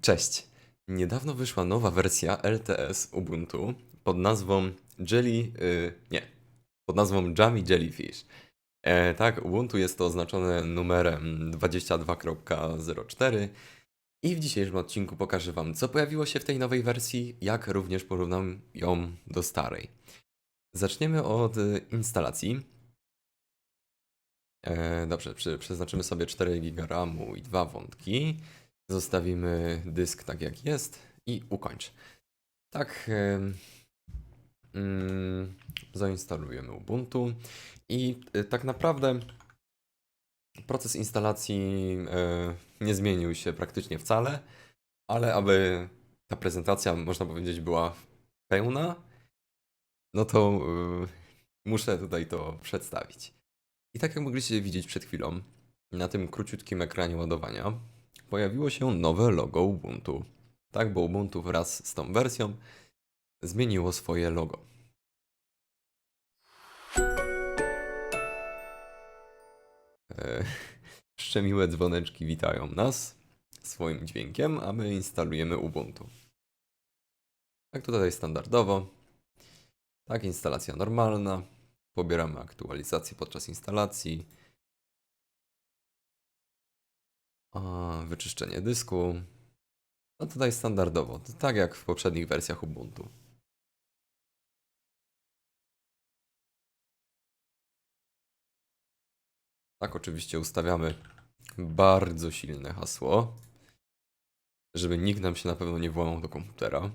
Cześć. Niedawno wyszła nowa wersja LTS Ubuntu pod nazwą Jelly, y, nie, pod nazwą Jammy Jellyfish. E, tak, Ubuntu jest to oznaczone numerem 22.04 i w dzisiejszym odcinku pokażę Wam, co pojawiło się w tej nowej wersji, jak również porównam ją do starej. Zaczniemy od y, instalacji. E, dobrze, przeznaczymy sobie 4 GB RAMu i dwa wątki. Zostawimy dysk tak jak jest i ukończ. Tak, mm, zainstalujemy Ubuntu i y, tak naprawdę proces instalacji e, nie zmienił się praktycznie wcale, ale aby ta prezentacja, można powiedzieć, była pełna, no to y, muszę tutaj to przedstawić. I tak jak mogliście widzieć przed chwilą, na tym króciutkim ekranie ładowania pojawiło się nowe logo Ubuntu. Tak, bo Ubuntu wraz z tą wersją zmieniło swoje logo. E, Szczemiłe dzwoneczki witają nas swoim dźwiękiem, a my instalujemy Ubuntu. Tak tutaj standardowo. Tak, instalacja normalna. Pobieramy aktualizację podczas instalacji. Wyczyszczenie dysku. No tutaj standardowo, tak jak w poprzednich wersjach Ubuntu. Tak, oczywiście ustawiamy bardzo silne hasło, żeby nikt nam się na pewno nie włamał do komputera.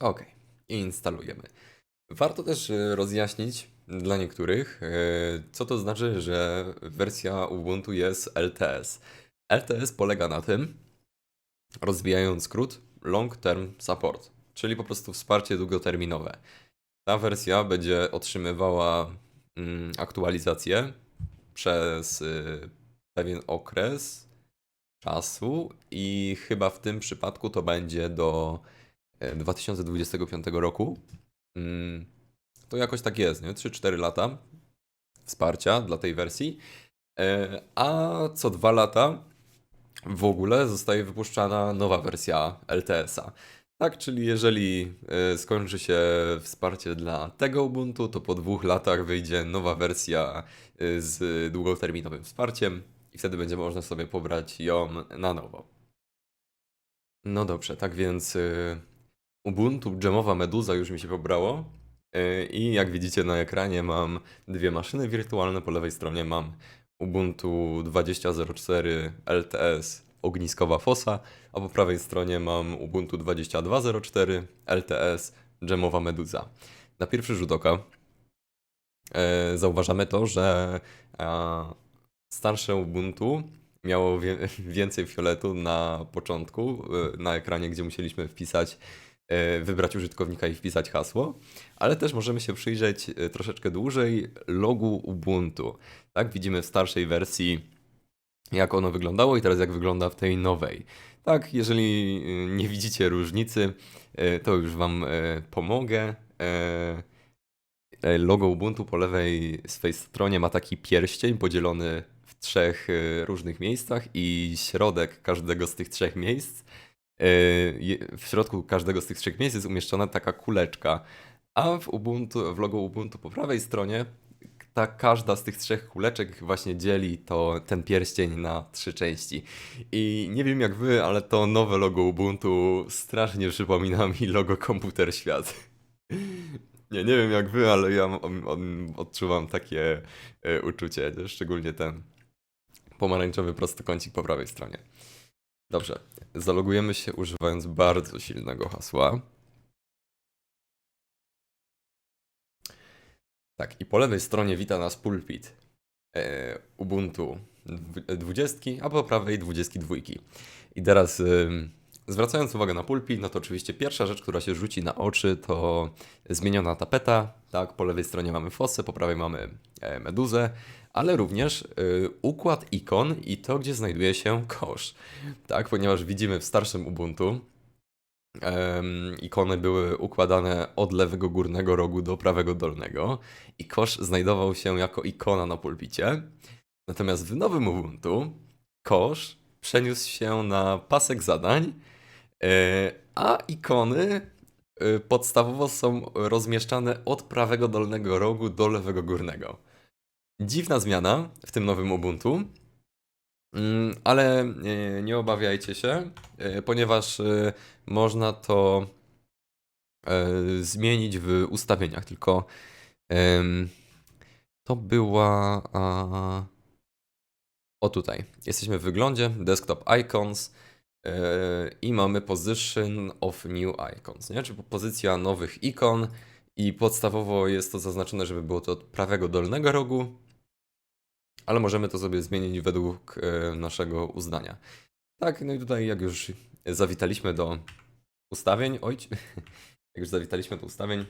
Ok, i instalujemy. Warto też e, rozjaśnić dla niektórych, e, co to znaczy, że wersja Ubuntu jest LTS. LTS polega na tym, rozwijając skrót Long Term Support, czyli po prostu wsparcie długoterminowe. Ta wersja będzie otrzymywała mm, aktualizacje przez y, pewien okres czasu i chyba w tym przypadku to będzie do e, 2025 roku. Mm, To jakoś tak jest, nie? 3-4 lata wsparcia dla tej wersji. E, A co dwa lata w ogóle zostaje wypuszczana nowa wersja LTS-a. Tak, czyli jeżeli e, skończy się wsparcie dla tego Ubuntu, to po dwóch latach wyjdzie nowa wersja e, z długoterminowym wsparciem i wtedy będzie można sobie pobrać ją na nowo. No dobrze, tak więc Ubuntu Jamowa Meduza już mi się pobrało. E, I jak widzicie na ekranie mam dwie maszyny wirtualne. Po lewej stronie mam Ubuntu 20.04 LTS ogniskowa fosa, a po prawej stronie mam Ubuntu 22.04 LTS Jamowa Meduza. Na pierwszy rzut oka e, zauważamy to, że a, starsze Ubuntu miało więcej fioletu na początku, e, na ekranie, gdzie musieliśmy wpisać, e, wybrać użytkownika i wpisać hasło, ale też możemy się przyjrzeć e, troszeczkę dłużej logu Ubuntu. Tak, widzimy w starszej wersji, jak ono wyglądało i teraz jak wygląda w tej nowej. Tak, jeżeli y, nie widzicie różnicy, to już Wam pomogę. E, e, Logo Ubuntu po lewej swej stronie ma taki pierścień podzielony w trzech różnych miejscach i środek każdego z tych trzech miejsc, w środku każdego z tych trzech miejsc jest umieszczona taka kuleczka, a w Ubuntu, w logo Ubuntu po prawej stronie ta każda z tych trzech kuleczek właśnie dzieli to ten pierścień na trzy części. I nie wiem jak wy, ale to nowe logo Ubuntu strasznie przypomina mi logo Komputer Świat. Nie, nie wiem jak wy, ale ja odczuwam takie e, uczucie, szczególnie ten pomarańczowy prostokącik po prawej stronie. Dobrze, zalogujemy się używając bardzo silnego hasła. Tak, i po lewej stronie wita nas pulpit e, Ubuntu dw- 20, a po prawej 22. I teraz ym, zwracając uwagę na pulpit, no to oczywiście pierwsza rzecz, która się rzuci na oczy, to zmieniona tapeta. Tak, po lewej stronie mamy fosę, po prawej mamy e, meduzę, ale również y, układ ikon i to, gdzie znajduje się kosz. Tak, ponieważ widzimy w starszym Ubuntu, Em, ikony były układane od lewego górnego rogu do prawego dolnego i kosz znajdował się jako ikona na pulpicie. Natomiast w nowym Ubuntu kosz przeniósł się na pasek zadań, e, a ikony e, podstawowo są rozmieszczane od prawego dolnego rogu do lewego górnego. Dziwna zmiana w tym nowym Ubuntu, mm, ale e, nie obawiajcie się, e, ponieważ e, można to zmienić w ustawieniach, tylko to była. O tutaj. Jesteśmy w wyglądzie, desktop icons i mamy position of new icons, nie? Czyli pozycja nowych ikon i podstawowo jest to zaznaczone, żeby było to od prawego dolnego rogu, ale możemy to sobie zmienić według yy, naszego uznania. Tak, no i tutaj jak już zawitaliśmy do ustawień, oj, jak już zawitaliśmy do ustawień,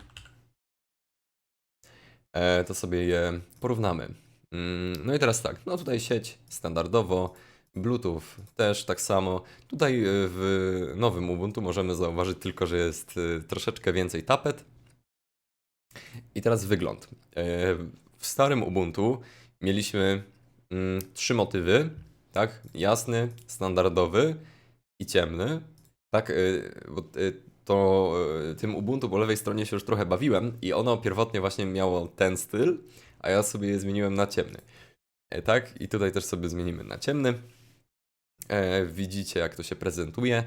e, to sobie je porównamy. Mm, No i teraz tak, no tutaj sieć standardowo, Bluetooth też tak samo. Tutaj y, w nowym Ubuntu możemy zauważyć tylko, że jest troszeczkę więcej tapet. I teraz wygląd. E, W starym Ubuntu mieliśmy mm, trzy motywy, tak? Jasny, standardowy i ciemny. Tak, y, bo y, to y, tym Ubuntu po lewej stronie się już trochę bawiłem i ono pierwotnie właśnie miało ten styl, a ja sobie je zmieniłem na ciemny. E, Tak, i tutaj też sobie zmienimy na ciemny. E, widzicie, jak to się prezentuje.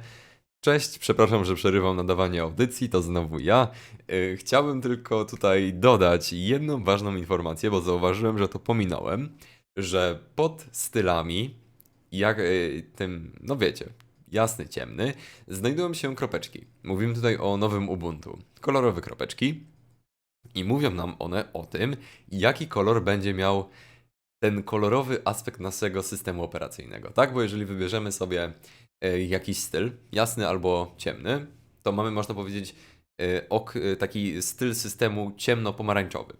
Cześć, przepraszam, że przerywam nadawanie audycji, to znowu ja. E, chciałbym tylko tutaj dodać jedną ważną informację, bo zauważyłem, że to pominąłem, że pod stylami, jak e, tym, no wiecie, jasny, ciemny, znajdują się kropeczki. Mówimy tutaj o nowym Ubuntu. Kolorowe kropeczki. I mówią nam one o tym, jaki kolor będzie miał ten kolorowy aspekt naszego systemu operacyjnego, tak? Bo jeżeli wybierzemy sobie jakiś styl, jasny albo ciemny, to mamy, można powiedzieć, e, ok, e, taki styl systemu ciemno-pomarańczowy.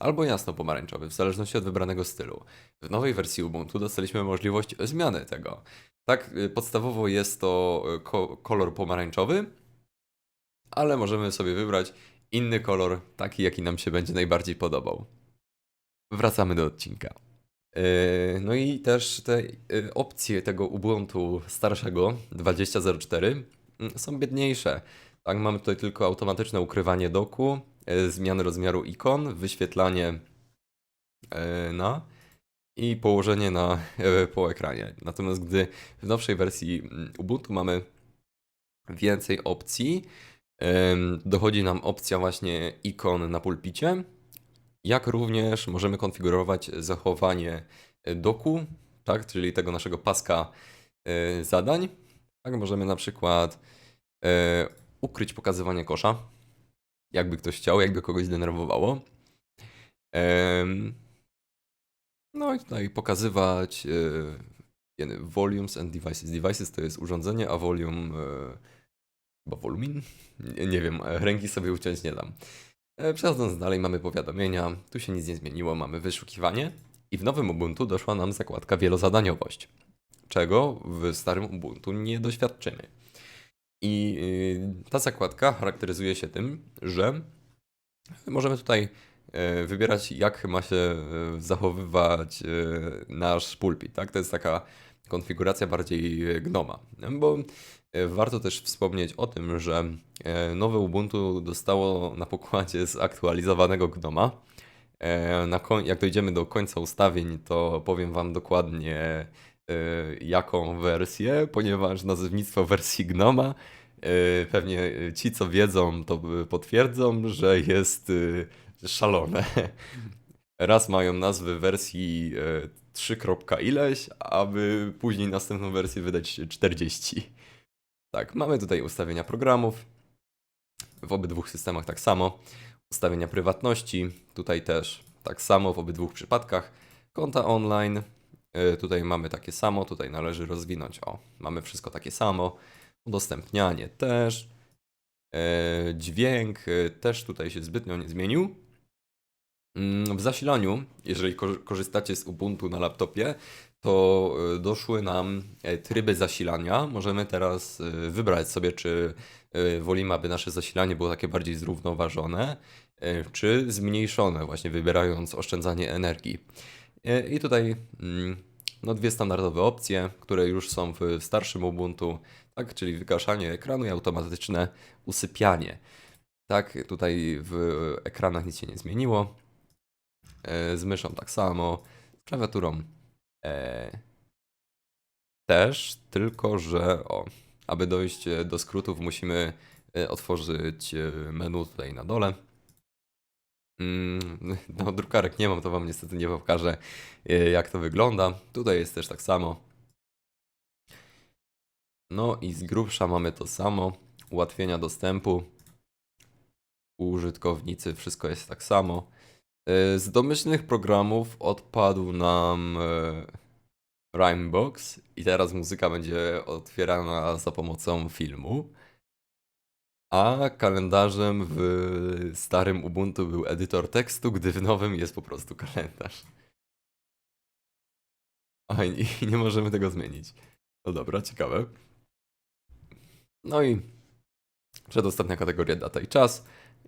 Albo jasno-pomarańczowy, w zależności od wybranego stylu. W nowej wersji Ubuntu dostaliśmy możliwość zmiany tego. Tak, e, podstawowo jest to e, ko kolor pomarańczowy, ale możemy sobie wybrać inny kolor, taki jaki nam się będzie najbardziej podobał. Wracamy do odcinka. Yy, No i też te yy, opcje tego Ubuntu starszego 20.04 mm, są biedniejsze. Tak, mamy tutaj tylko automatyczne ukrywanie doku, yy, zmiany rozmiaru ikon, wyświetlanie na i położenie na, po ekranie. Natomiast gdy w nowszej wersji mm, Ubuntu mamy więcej opcji, Dochodzi nam opcja właśnie ikon na pulpicie, jak również możemy konfigurować zachowanie doku, tak, czyli tego naszego paska y, zadań. Tak, możemy na przykład y, ukryć pokazywanie kosza, jakby ktoś chciał, jakby kogoś zdenerwowało. Ym, No i tutaj pokazywać volumes and devices. Devices to jest urządzenie, a volume Chyba wolumin? Nie, nie wiem, e, ręki sobie uciąć nie dam. E, Przechodząc dalej, mamy powiadomienia. Tu się nic nie zmieniło, mamy wyszukiwanie. I w nowym Ubuntu doszła nam zakładka wielozadaniowość, czego w starym Ubuntu nie doświadczymy. I y, ta zakładka charakteryzuje się tym, że możemy tutaj e, wybierać, jak ma się e, zachowywać nasz pulpit. Tak? To jest taka konfiguracja bardziej gnoma. Bo warto też wspomnieć o tym, że e, nowe Ubuntu dostało na pokładzie zaktualizowanego gnoma. E, jak dojdziemy do końca ustawień, to powiem Wam dokładnie e, jaką wersję, ponieważ nazewnictwo wersji gnoma e, pewnie ci, co wiedzą, to potwierdzą, że jest e, szalone. Raz mają nazwy wersji e, 3. kropka ileś, aby później następną wersję wydać 40. Tak, mamy tutaj ustawienia programów. W obydwu systemach tak samo. Ustawienia prywatności, tutaj też tak samo w obydwu przypadkach. Konta online, y, tutaj mamy takie samo, tutaj należy rozwinąć. O, mamy wszystko takie samo. Udostępnianie też. E, Dźwięk y, też tutaj się zbytnio nie zmienił. Mm, W zasilaniu, jeżeli ko- korzystacie z Ubuntu na laptopie, to y, doszły nam e, tryby zasilania. Możemy teraz y, wybrać sobie, czy wolimy, aby nasze zasilanie było takie bardziej zrównoważone, e, czy zmniejszone, właśnie wybierając oszczędzanie energii. E, I tutaj mm, no, dwie standardowe opcje, które już są w starszym Ubuntu, tak, czyli wygaszanie ekranu i automatyczne usypianie. Tak, tutaj w ekranach nic się nie zmieniło. E, Z myszą tak samo, z klawiaturą e, też, tylko że o, aby dojść e, do skrótów musimy e, otworzyć menu tutaj na dole. Mm, No, drukarek nie mam, to wam niestety nie pokażę, jak to wygląda. Tutaj jest też tak samo. No i z grubsza mamy to samo. Ułatwienia dostępu. Użytkownicy, wszystko jest tak samo. E, Z domyślnych programów odpadł nam e, Rhymebox i teraz muzyka będzie otwierana za pomocą filmu. A kalendarzem w starym Ubuntu był edytor tekstu, gdy w nowym jest po prostu kalendarz. A i nie możemy tego zmienić. No dobra, ciekawe. No i przedostatnia kategoria data i czas.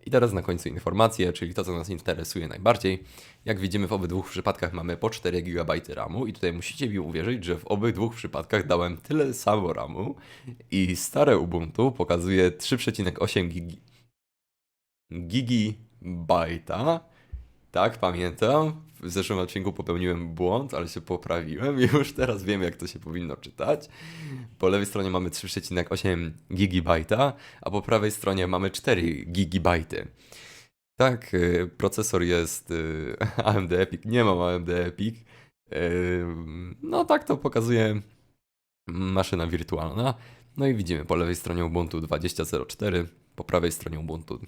I teraz na końcu informacje, czyli to, co nas interesuje najbardziej. Jak widzimy, w obydwu przypadkach mamy po 4 GB RAMu i tutaj musicie mi uwierzyć, że w obydwu przypadkach dałem tyle samo RAMu i stare Ubuntu pokazuje 3,8 gigi... gigabajta. Tak, pamiętam. W zeszłym odcinku popełniłem błąd, ale się poprawiłem i już teraz wiem, jak to się powinno czytać. Po lewej stronie mamy 3,8 gigabajta, a po prawej stronie mamy 4 gigabajty. Tak, y, procesor jest y, AMD Epic, nie mam AMD Epic. Y, No tak to pokazuje maszyna wirtualna. No i widzimy po lewej stronie Ubuntu 20.04, po prawej stronie Ubuntu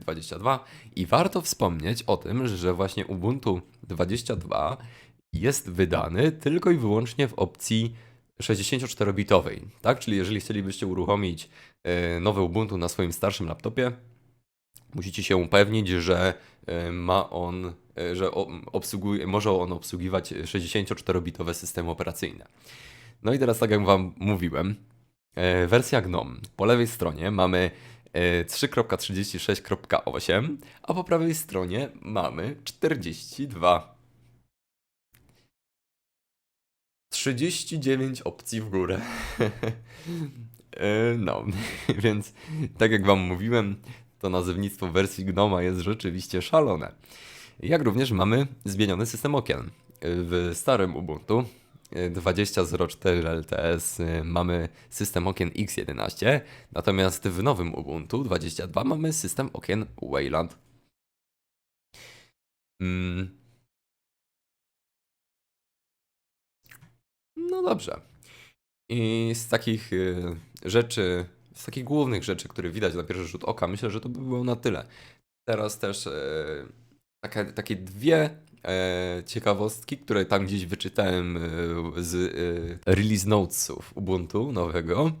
22 i warto wspomnieć o tym, że właśnie Ubuntu 22 jest wydany tylko i wyłącznie w opcji 64-bitowej, tak? Czyli jeżeli chcielibyście uruchomić e, nowe Ubuntu na swoim starszym laptopie, musicie się upewnić, że e, ma on, e, że obsługuje, może on obsługiwać 64-bitowe systemy operacyjne. No i teraz tak jak Wam mówiłem, wersja GNOME. Po lewej stronie mamy 3.36.8, a po prawej stronie mamy 42. 39 opcji w górę. E, No, więc tak jak Wam mówiłem, to nazewnictwo wersji Gnoma jest rzeczywiście szalone. Jak również mamy zmieniony system okien. W starym Ubuntu 20.04 LTS y, mamy system okien X11, natomiast w nowym Ubuntu 22 mamy system okien Wayland. Mm. No dobrze. I z takich y, rzeczy, z takich głównych rzeczy, które widać na pierwszy rzut oka, myślę, że to by było na tyle. Teraz też e, takie, takie dwie ciekawostki, które tam gdzieś wyczytałem e, z e, release notesów Ubuntu nowego,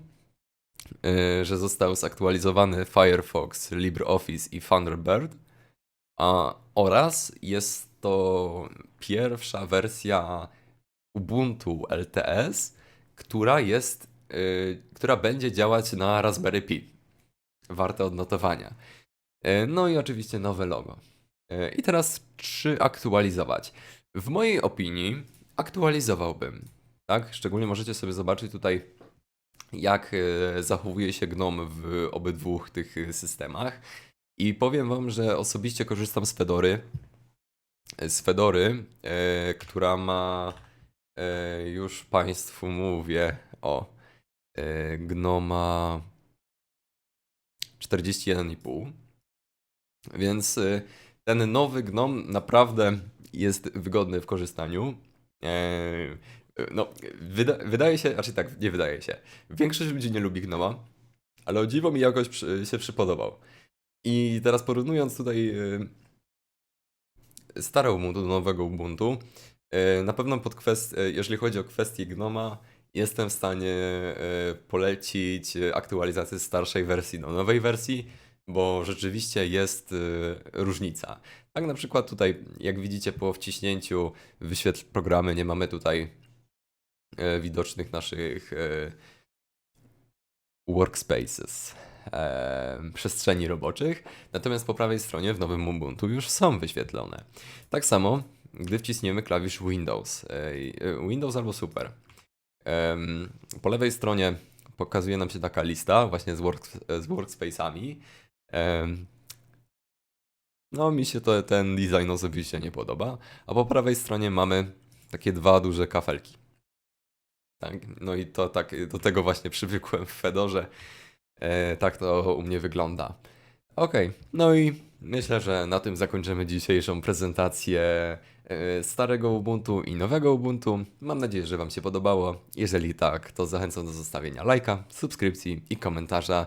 e, że został zaktualizowany Firefox, LibreOffice i Thunderbird, a, oraz jest to pierwsza wersja Ubuntu LTS, która jest, która będzie działać na Raspberry Pi. Warte odnotowania. No i oczywiście nowe logo. Y, I teraz czy aktualizować? W mojej opinii aktualizowałbym. Tak? Szczególnie możecie sobie zobaczyć tutaj, jak y, zachowuje się GNOME w obydwu tych y, systemach. I powiem Wam, że osobiście korzystam z Fedory. Z Fedory, y, która ma E, już Państwu mówię o e, Gnoma 41,5. Więc e, ten nowy Gnom naprawdę jest wygodny w korzystaniu. E, No, wyda wydaje się, znaczy tak, nie wydaje się. Większość ludzi nie lubi Gnoma, ale o dziwo mi jakoś przy, się przypodobał. I teraz porównując tutaj e, stare Ubuntu do nowego Ubuntu, E, Na pewno pod kwest... jeżeli chodzi o kwestię Gnoma, jestem w stanie polecić aktualizację starszej wersji do nowej wersji, bo rzeczywiście jest e, różnica. Tak na przykład tutaj, jak widzicie po wciśnięciu wyświetl programy, nie mamy tutaj e, widocznych naszych e, workspaces, przestrzeni roboczych. Natomiast po prawej stronie w nowym Ubuntu już są wyświetlone. Tak samo gdy wciśniemy klawisz Windows. Windows albo Super. Po lewej stronie pokazuje nam się taka lista właśnie z, work, z workspace'ami. No, mi się to, ten design osobiście nie podoba. A po prawej stronie mamy takie dwa duże kafelki. Tak, no i to tak, do tego właśnie przywykłem w Fedorze. E, tak to u mnie wygląda. Okej, no i myślę, że na tym zakończymy dzisiejszą prezentację e, starego Ubuntu i nowego Ubuntu. Mam nadzieję, że Wam się podobało. Jeżeli tak, to zachęcam do zostawienia lajka, subskrypcji i komentarza.